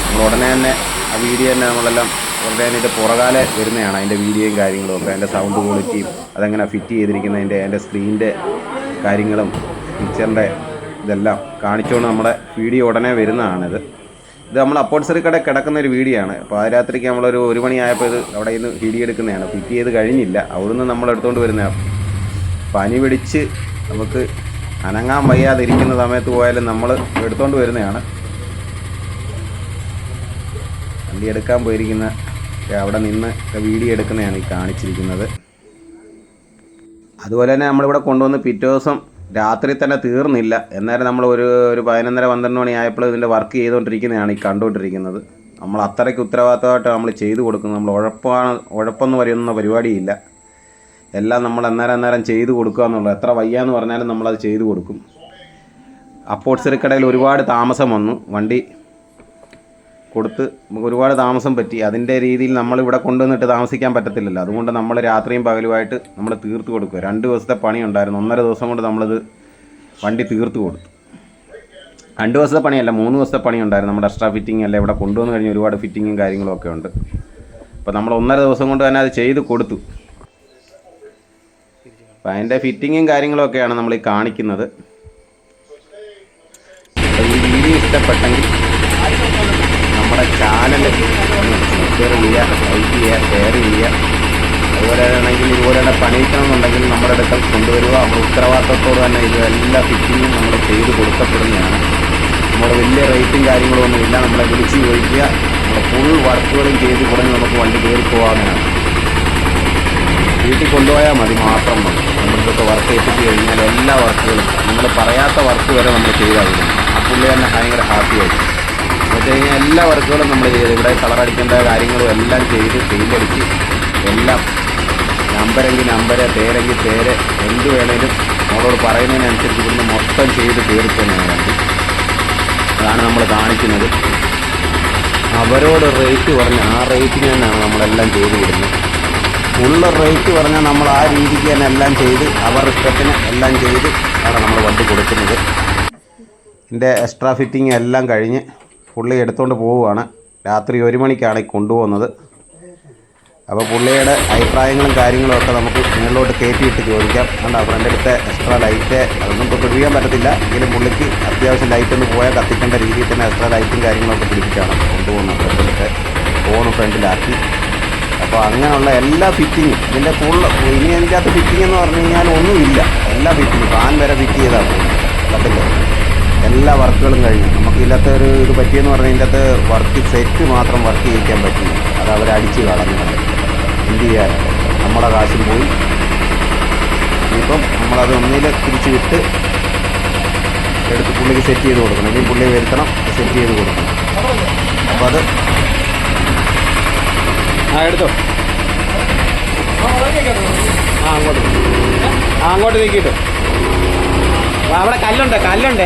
നമ്മൾ ഉടനെ തന്നെ ആ വീഡിയോ തന്നെ നമ്മളെല്ലാം ഉടനെ അതിന്റെ പുറകാലെ വരുന്നതാണ് അതിന്റെ വീഡിയോയും കാര്യങ്ങളും ഒക്കെ. അതിന്റെ സൗണ്ട് ക്വാളിറ്റിയും അതെങ്ങനെ ഫിറ്റ് ചെയ്തിരിക്കുന്നതിന്റെ അതിന്റെ സ്ക്രീനിന്റെ കാര്യങ്ങളും പിക്ചറിന്റെ ഇതെല്ലാം കാണിച്ചുകൊണ്ട് നമ്മുടെ വീഡിയോ ഉടനെ വരുന്നതാണിത്. ഇത് നമ്മൾ അപ്പോട്സറി കട കിടക്കുന്ന ഒരു വീഡിയോ ആണ്. രാത്രിക്ക് നമ്മളൊരു ഒരു മണിയായപ്പോൾ ഇത് അവിടെ നിന്ന് വീഡിയോ എടുക്കുന്നതാണ്. ഫിറ്റ് ചെയ്ത് കഴിഞ്ഞില്ല. അവിടുന്ന് നമ്മൾ എടുത്തുകൊണ്ട് വരുന്നതാണ്. പനി പിടിച്ച് നമുക്ക് അനങ്ങാൻ വയ്യാതിരിക്കുന്ന സമയത്ത് പോയാലും നമ്മൾ എടുത്തുകൊണ്ട് വരുന്നതാണ്. വണ്ടി എടുക്കാൻ പോയിരിക്കുന്ന അവിടെ നിന്ന് വീഡിയോ എടുക്കുന്നതാണ് ഈ കാണിച്ചിരിക്കുന്നത്. അതുപോലെ തന്നെ നമ്മളിവിടെ കൊണ്ടുവന്ന് പിറ്റേ ദിവസം രാത്രി തന്നെ തീർന്നില്ല. എന്നാലും നമ്മൾ ഒരു ഒരു പതിനൊന്നര പന്ത്രണ്ട് മണി ആയപ്പോൾ ഇതിന്റെ വർക്ക് ചെയ്തുകൊണ്ടിരിക്കുന്നതാണ് ഈ കണ്ടുകൊണ്ടിരിക്കുന്നത്. നമ്മൾ അത്രയ്ക്ക് ഉത്തരവാദിത്തമായിട്ട് നമ്മൾ ചെയ്തു കൊടുക്കുന്നത് നമ്മൾ ഉഴപ്പാണ് ഉഴപ്പെന്ന് പറയുന്ന പരിപാടിയില്ല. എല്ലാം നമ്മൾ അന്നേരം അന്നേരം ചെയ്തു കൊടുക്കുക എന്നുള്ളത് എത്ര വയ്യാന്ന് പറഞ്ഞാലും നമ്മളത് ചെയ്തു കൊടുക്കും. അപ്പോട്സറി കടയിൽ ഒരുപാട് താമസം വന്നു. വണ്ടി കൊടുത്ത് ഒരുപാട് താമസം പറ്റി. അതിന്റെ രീതിയിൽ നമ്മൾ ഇവിടെ കൊണ്ടുവന്നിട്ട് താമസിക്കാൻ പറ്റത്തില്ലല്ലോ. അതുകൊണ്ട് നമ്മൾ രാത്രിയും പകലുമായിട്ട് നമ്മൾ തീർത്ത് കൊടുക്കുക. രണ്ട് ദിവസത്തെ പണി ഉണ്ടായിരുന്നു. ഒന്നര ദിവസം കൊണ്ട് നമ്മളത് വണ്ടി തീർത്ത് കൊടുത്തു. രണ്ട് ദിവസത്തെ പണിയല്ല മൂന്ന് ദിവസത്തെ പണി ഉണ്ടായിരുന്നു. നമ്മുടെ എക്സ്ട്രാ ഫിറ്റിംഗ് അല്ല ഇവിടെ കൊണ്ടുവന്ന് കഴിഞ്ഞ് ഒരുപാട് ഫിറ്റിങ്ങും കാര്യങ്ങളും ഒക്കെ ഉണ്ട്. അപ്പോൾ നമ്മൾ ഒന്നര ദിവസം കൊണ്ട് തന്നെ അത് ചെയ്ത് കൊടുത്തു. അപ്പോൾ അതിന്റെ ഫിറ്റിങ്ങും കാര്യങ്ങളൊക്കെയാണ് നമ്മൾ ഈ കാണിക്കുന്നത്. ഇഷ്ടപ്പെട്ടെങ്കിൽ നമ്മുടെ ചാനൽ സബ്സ്ക്രൈബ് ചെയ്യുക ലൈക്ക് ചെയ്യുക ഷെയർ ചെയ്യുക അതുപോലെ ആണെങ്കിൽ ഇതുപോലെ തന്നെ പണിയിക്കണമെന്നുണ്ടെങ്കിൽ നമ്മുടെ അടുക്കൽ കൊണ്ടുവരിക. നമ്മൾ ഉത്തരവാദിത്തത്തോട് തന്നെ ഇതെല്ലാ ഫിറ്റിങ്ങും നമ്മൾ ചെയ്ത് കൊടുക്കപ്പെടുന്നതാണ്. നമ്മുടെ വലിയ റേറ്റും കാര്യങ്ങളും ഒന്നുമില്ല നമ്മളെ വിളിച്ച് ചോദിക്കുക. നമ്മുടെ ഫുൾ വർക്കുകളും ചെയ്ത് കുറഞ്ഞ് നമുക്ക് വണ്ടി കയറി പോകാവുന്നതാണ് വീട്ടിൽ കൊണ്ടുപോയാൽ മതി മാത്രം. മതി നമ്മളിതൊക്കെ വർക്ക് എത്തിച്ച് കഴിഞ്ഞാൽ എല്ലാ വർക്കുകളും നമ്മൾ പറയാത്ത വർക്ക് വരെ നമ്മൾ ചെയ്താൽ ആ പുള്ളി തന്നെ ഭയങ്കര ഹാപ്പി ആയിരിക്കും. എന്ന് വെച്ച് കഴിഞ്ഞാൽ എല്ലാ വർക്കുകളും നമ്മൾ ചെയ്ത്. ഇവിടെ കളർ അടിക്കേണ്ട കാര്യങ്ങളും എല്ലാം ചെയ്ത് പെയിന്റ് എല്ലാം നമ്പരെങ്കിൽ നമ്പര് പേരെങ്കിൽ പേര് എന്ത് വേണേലും നമ്മളോട് പറയുന്നതിനനുസരിച്ച് ഇവിടുന്ന് മൊത്തം ചെയ്ത് തീർക്കുന്നതാണ് വണ്ടി. അതാണ് നമ്മൾ കാണിക്കുന്നത്. അവരോട് റേറ്റ് പറഞ്ഞ് ആ റേറ്റിന് തന്നെയാണ് നമ്മളെല്ലാം ചെയ്ത് വിടുന്നത്. ഉള്ള റേറ്റ് പറഞ്ഞാൽ നമ്മൾ ആ രീതിക്ക് തന്നെ എല്ലാം ചെയ്ത് അവർ ഇഷ്ടത്തിന് എല്ലാം ചെയ്ത് ആണ് നമ്മൾ വണ്ടി കൊടുക്കുന്നത്. ഇതിന്റെ എക്സ്ട്രാ ഫിറ്റിംഗ് എല്ലാം കഴിഞ്ഞ് പുള്ളി എടുത്തുകൊണ്ട് പോവുകയാണ്. രാത്രി ഒരു മണിക്കാണ് ഈ കൊണ്ടുപോകുന്നത്. അപ്പോൾ പുള്ളിയുടെ അഭിപ്രായങ്ങളും കാര്യങ്ങളും ഒക്കെ നമുക്ക് മുകളിലോട്ട് കയറ്റിയിട്ട് ചോദിക്കാം. കണ്ടോ ഫ്രണ്ട് അടുത്തെ എക്സ്ട്രാ ലൈറ്റ് അതൊന്നും ഇപ്പോൾ പിടിപ്പിക്കാൻ പറ്റത്തില്ല. എങ്കിലും പുള്ളിക്ക് അത്യാവശ്യം ലൈറ്റ് ഒന്ന് പോയാൽ കത്തിക്കേണ്ട രീതിയിൽ തന്നെ എക്സ്ട്രാ ലൈറ്റും കാര്യങ്ങളൊക്കെ പിടിപ്പിച്ചാണ് കൊണ്ടുപോകുന്നത്. ഫ്രണ്ടിലത്തെ ഫോൺ ഫ്രണ്ടിലാക്കി അപ്പോൾ അങ്ങനെയുള്ള എല്ലാ ഫിറ്റിങ്ങും ഇതിന്റെ ഫുൾ ഇനി എനിക്കകത്ത് ഫിറ്റിംഗ് എന്ന് പറഞ്ഞു കഴിഞ്ഞാൽ ഒന്നുമില്ല. എല്ലാ ഫിറ്റിങ്ങും ഫാൻ വരെ ഫിറ്റ് ചെയ്താണ് പോകുന്നത്. എല്ലാ വർക്കുകളും കഴിഞ്ഞു. ഇതിനകത്ത് ഒരു ഇത് പറ്റിയെന്ന് പറഞ്ഞാൽ ഇതിന്റെ വർക്ക് സെറ്റ് മാത്രം വർക്ക് ചെയ്യിക്കാൻ പറ്റി. അത് അവർ അടിച്ച് കളഞ്ഞത് എന്ത് നമ്മുടെ കാശും പോയി. ഇപ്പം നമ്മളത് ഒന്നിൽ തിരിച്ച് വിട്ട് എടുത്ത് പുള്ളിക്ക് സെറ്റ് ചെയ്ത് കൊടുക്കണം. ഇനി പുള്ളിയെ വരുത്തണം സെറ്റ് ചെയ്ത് കൊടുക്കണം. അപ്പോൾ അത് ആ എടുത്തോ. ആ അങ്ങോട്ട്. ആ അങ്ങോട്ട് നീക്കിയിട്ടോ. അവിടെ കല്ലുണ്ട് കല്ലുണ്ട്.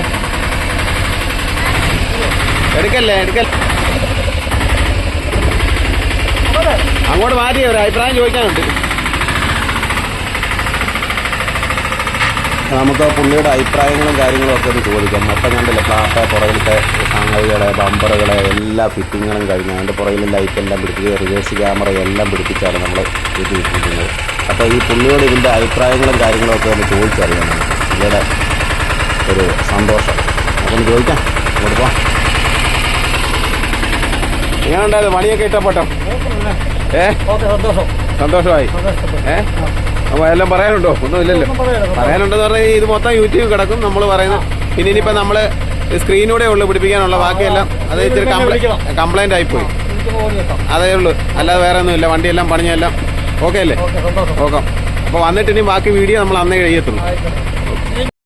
എടുക്കല്ലേ എടുക്കല്ലേ. അങ്ങോട്ട് മാറ്റി ഒരു അഭിപ്രായം ചോദിക്കാനുണ്ട്. നമുക്ക് പുള്ളിയുടെ അഭിപ്രായങ്ങളും കാര്യങ്ങളും ഒക്കെ ഒന്ന് ചോദിക്കാം. മൊത്തം കണ്ടില്ല ഫ്ലാറ്റ് പുറകിലത്തെ സംഗതികളെ ബമ്പറുകളെ എല്ലാ ഫിറ്റിങ്ങുകളും കഴിഞ്ഞു അതിന്റെ പുറകിൽ ലൈറ്റ് എല്ലാം പിടിപ്പിച്ച് റിവേഴ്സ് ക്യാമറ എല്ലാം പിടിപ്പിച്ചാണ് നമ്മൾ ഇത് ഇട്ടിരിക്കുന്നത്. അപ്പോൾ ഈ പുള്ളിയോട് ഇതിന്റെ അഭിപ്രായങ്ങളും കാര്യങ്ങളും ഒക്കെ ഒന്ന് ചോദിച്ചറിയാം. പുള്ളിയുടെ ഒരു സന്തോഷം. അതൊന്ന് ചോദിക്കാം. പോവാം. എങ്ങനെയുണ്ടായത് പണിയൊക്കെ ഇഷ്ടപ്പെട്ടോ? ഏ? സന്തോഷമായി. ഏ? അപ്പൊ എല്ലാം പറയാനുണ്ടോ? ഒന്നുമില്ലല്ലോ. പറയാനുണ്ടെന്ന് പറഞ്ഞാൽ ഇത് മൊത്തം യൂട്യൂബ് കിടക്കും. നമ്മൾ പറയുന്നത് പിന്നെ ഇനിയിപ്പോ നമ്മൾ സ്ക്രീനിലൂടെ ഉള്ളു പിടിപ്പിക്കാനുള്ള ബാക്കിയെല്ലാം. അത് ഇച്ചിരി കംപ്ലൈന്റ് ആയിപ്പോയി. അതേ ഉള്ളൂ. അല്ലാതെ വേറെ ഒന്നുമില്ല. വണ്ടിയെല്ലാം പണിഞ്ഞെല്ലാം ഓക്കെ അല്ലേ? ഓക്കെ അപ്പൊ വന്നിട്ട് ഇനി ബാക്കി വീഡിയോ നമ്മൾ അന്നേ കഴിയത്തുള്ളൂ.